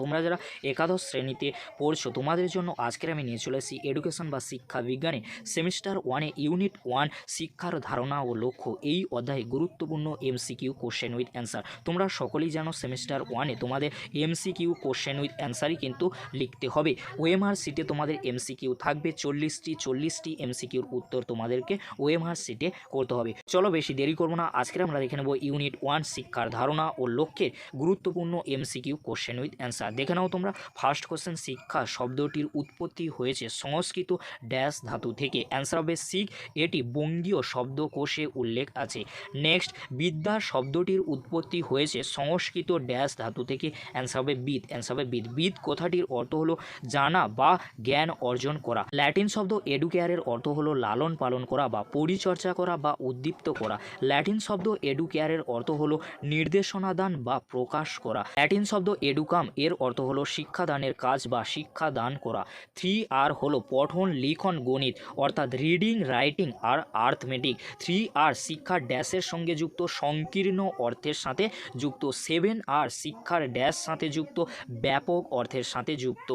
তোমরা যারা একাদশ শ্রেণীতে পড়ছো, তোমাদের জন্য আজকের আমি নিয়ে চলে এসেছি এডুকেশন বা শিক্ষা বিজ্ঞানে। সেমিস্টার ওয়ানে ইউনিট ওয়ান শিক্ষার ধারণা ও লক্ষ্য। এই অধ্যায়ে গুরুত্বপূর্ণ এমসিকিউ কোশ্চেন উইথ অ্যান্সার তোমরা সকলেই জানো সেমিস্টার ওয়ানে তোমাদের এমসিকিউ কোশ্চেন উইথ অ্যান্সারই কিন্তু লিখতে হবে। ওএমআর সিটে তোমাদের এমসিকিউ থাকবে, চল্লিশটি চল্লিশটি এমসিকিউর উত্তর তোমাদেরকে ওএমআর সিটে করতে হবে। চলো বেশি দেরি করব না, আজকের আমরা দেখে নেব ইউনিট ওয়ান শিক্ষার ধারণা ও লক্ষ্যের গুরুত্বপূর্ণ এমসিকিউ কোশ্চেন উইথ অ্যান্সার দেখে নাও তোমরা। ফার্স্ট কোশ্চেন শিক্ষা শব্দটির উৎপত্তি হয়েছে সংস্কৃত ড্যাশ ধাতু থেকে। অ্যান্সার হবে শিখ। এটি বঙ্গীয় শব্দকোষে উল্লেখ আছে। নেক্সট বিদ্যা শব্দটির উৎপত্তি হয়েছে সংস্কৃত ড্যাশ ধাতু থেকে। অ্যান্সার হবে বিদ। অ্যান্সার হবে বিদ। বিদ কথাটির অর্থ হলো জানা বা জ্ঞান অর্জন করা। ল্যাটিন শব্দ এডুকেয়ারের অর্থ হলো লালন পালন করা বা পরিচর্যা করা বা উদ্দীপ্ত করা। ল্যাটিন শব্দ এডুকেয়ারের অর্থ হলো নির্দেশনা দান বা প্রকাশ করা। ল্যাটিন শব্দ এডুকাম এর অর্থ হলো শিক্ষাদানের কাজ বা শিক্ষা দান করা। থ্রি আর হলো পঠন, লিখন, গণিত, অর্থাৎ রিডিং রাইটিং আর আর্থমেটিক থ্রি আর শিক্ষার ড্যাশের সঙ্গে যুক্ত, সংকীর্ণ অর্থের সাথে যুক্ত। সেভেন আর শিক্ষার ড্যাশ সাথে যুক্ত, ব্যাপক অর্থের সাথে যুক্ত।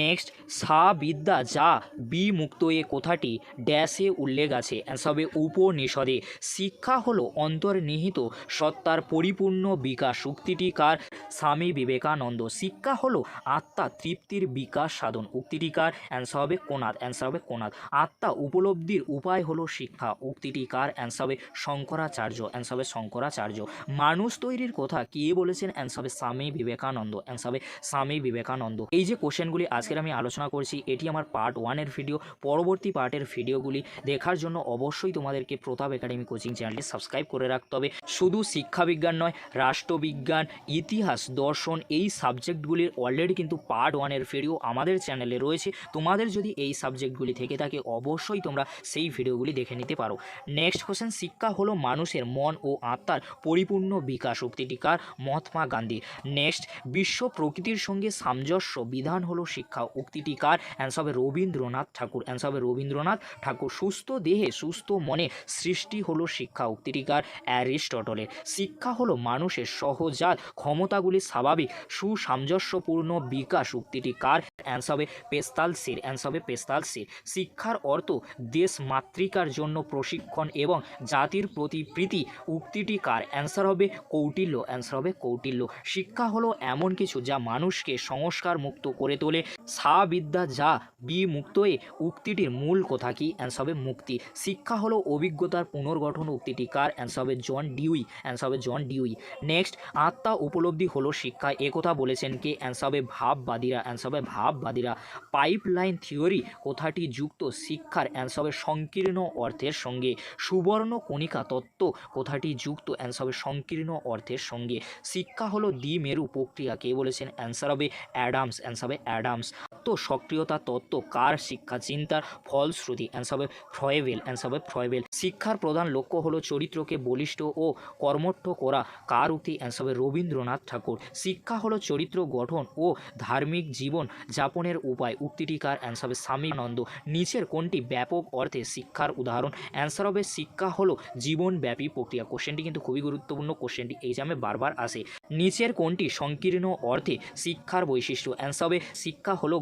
নেক্সট সা বিদ্যা যা বি মুক্ত এ কথাটি ড্যাশে উল্লেখ আছে। সবে উপনিষদে। শিক্ষা হলো অন্তর্নিহিত, সত্তার পরিপূর্ণ বিকাশ। উক্তিটি কার? স্বামী বিবেকানন্দ শিক্ষা হলো আত্মা তৃপ্তির বিকাশ সাধন, উক্তিটিকার অ্যান্সার হবে কোনাদ অ্যান্সার হবে কোনাদ। আত্মা উপলব্ধির উপায় হলো শিক্ষা উক্তিটি কার অ্যান্সার হবে শঙ্করাচার্য অ্যান্সার হবে শঙ্করাচার্য। মানুষ তৈরির কথা কে বলেছেন? অ্যান্সার হবে স্বামী বিবেকানন্দ অ্যান্সার হবে স্বামী বিবেকানন্দ। এই যে কোশ্চেনগুলি আজকের আমি আলোচনা করছি, এটি আমার পার্ট ওয়ানের ভিডিও। পরবর্তী পার্টের ভিডিওগুলি দেখার জন্য অবশ্যই তোমাদেরকে প্রতাপ একাডেমি কোচিং চ্যানেলটি সাবস্ক্রাইব করে রাখতে হবে। শুধু শিক্ষাবিজ্ঞান নয়, রাষ্ট্রবিজ্ঞান, ইতিহাস দর্শন এই সাবজেক্টগুলির অলরেডি কিন্তু পার্ট ওয়ানের ভিডিও আমাদের চ্যানেলে রয়েছে। তোমাদের যদি এই সাবজেক্টগুলি থেকে থাকে, অবশ্যই তোমরা সেই ভিডিওগুলি দেখে নিতে পারো। নেক্সট কোশ্চেন শিক্ষা হলো মানুষের মন ও আত্মার পরিপূর্ণ বিকাশ উক্তিটিকার মহাত্মা গান্ধী নেক্সট বিশ্ব প্রকৃতির সঙ্গে সামঞ্জস্য বিধান হলো শিক্ষা উক্তিটিকার অ্যান্সার হবে রবীন্দ্রনাথ ঠাকুর। অ্যান্সার হবে রবীন্দ্রনাথ ঠাকুর। সুস্থ দেহে, সুস্থ মনে সৃষ্টি হলো শিক্ষা উক্তিটিকার অ্যারিস্টটলের। শিক্ষা হলো মানুষের সহজাত ক্ষমতাগুলি স্বাভাবিক। সুসামঞ্জস্যপূর্ণ বিকাশ উক্তিটি কার? অ্যান্সার হবে পেস্তালসির অ্যান্সার হবে পেস্তালসির শিক্ষার অর্থ দেশ মাতৃকার জন্য প্রশিক্ষণ এবং জাতির প্রতি প্রীতি। উক্তিটি কার? অ্যান্সার হবে কৌটিল্য। অ্যান্সার হবে কৌটিল্য। শিক্ষা হলো এমন কিছু যা মানুষকে সংস্কার মুক্ত করে তোলে। সা বিদ্যা যা বিমুক্ত এ উক্তিটির মূল কথা কি? অ্যান্সার হবে মুক্তি। শিক্ষা হলো অভিজ্ঞতার পুনর্গঠন উক্তিটি কার? অ্যান্সার হবে জন ডিউই। অ্যান্সার হবে জন ডিউই। নেক্সট, আত্মা উপলব্ধি হলো শিক্ষা একথা বলেছেন কে? অ্যানসাবে ভাববাদীরা অ্যানসাবে ভাববাদীরা। পাইপলাইন থিওরি কথাটি যুক্ত শিক্ষার অ্যানসাবে সংকীর্ণ অর্থের সঙ্গে। সুবর্ণ কণিকা তত্ত্ব কথাটি যুক্ত অ্যানসাবে সংকীর্ণ অর্থের সঙ্গে। শিক্ষা হলো দ্বিমেরু প্রক্রিয়া কে বলেছেন অ্যান্সার হবে অ্যাডামস, অ্যান্সার অ্যাডামস। তো সক্রিয়তা তত্ত্ব কার শিক্ষা? চিন্তার ফলশ্রুতি। অ্যান্সার হবে ফ্রয়েবেল অ্যান্সার হবে ফ্রয়েবেল শিক্ষার প্রধান লক্ষ্য হলো চরিত্রকে বলিষ্ঠ ও কর্মঠ করা। কার উক্তি? অ্যান্সার হবে রবীন্দ্রনাথ ঠাকুর। শিক্ষা হলো চরিত্র গঠন ও ধার্মিক জীবন যাপনের উপায়। উক্তিটি কার? অ্যান্সার হবে স্বামীনন্দ নিচের কোনটি ব্যাপক অর্থে শিক্ষার উদাহরণ? অ্যান্সার হবে শিক্ষা হলো জীবনব্যাপী প্রক্রিয়া। কোশ্চেনটি কিন্তু খুবই গুরুত্বপূর্ণ। কোশ্চেনটি এক্সামে বারবার আসে। নিচের কোনটি সংকীর্ণ অর্থে শিক্ষার বৈশিষ্ট্য? অ্যান্সার হবে শিক্ষা হলো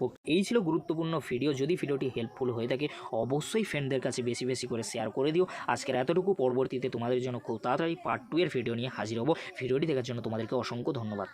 প্রক্রিয়া এই ছিল গুরুত্বপূর্ণ ভিডিও যদি ভিডিওটি হেল্পফুল হয়ে থাকে, অবশ্যই ফ্রেন্ডদের কাছে বেশি বেশি করে শেয়ার করে দিও। আজকের এতটুকু, পরবর্তীতে তোমাদের জন্য খুব তাড়াতাড়ি পার্ট টু এর ভিডিও নিয়ে হাজির হব। ভিডিওটি দেখার জন্য তোমাদেরকে অসংখ্য ধন্যবাদ।